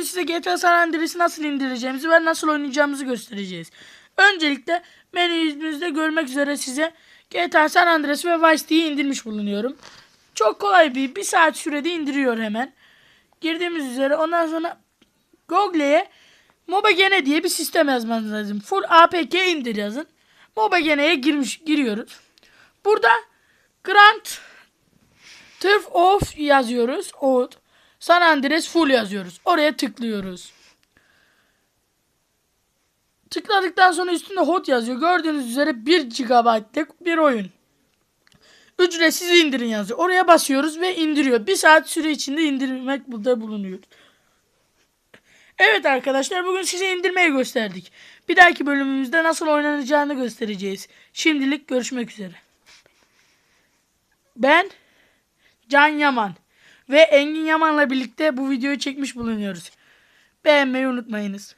bugün size GTA San Andreas'ı nasıl indireceğimizi ve nasıl oynayacağımızı göstereceğiz. Öncelikle menümüzde görmek üzere size GTA San Andreas ve Vice City'yi indirmiş bulunuyorum. Çok kolay bir, bir saat sürede indiriyor hemen. Girdiğimiz üzere ondan sonra Google'ye MobaGene diye bir sistem yazmanız lazım. Full APK indir yazın. MobaGene'ye girmiş giriyoruz. Burada Grand Turf Off yazıyoruz. Old. San Andreas Full yazıyoruz. Oraya tıklıyoruz. Tıkladıktan sonra üstünde hot yazıyor. Gördüğünüz üzere 1 GB'lık bir oyun. Ücretsiz indirin yazıyor. Oraya basıyoruz ve indiriyor. Bir saat süre içinde indirmek burada bulunuyor. Evet arkadaşlar bugün size indirmeyi gösterdik. Bir dahaki bölümümüzde nasıl oynanacağını göstereceğiz. Şimdilik görüşmek üzere. Ben Can Yaman ve Engin Yaman'la birlikte bu videoyu çekmiş bulunuyoruz. Beğenmeyi unutmayınız.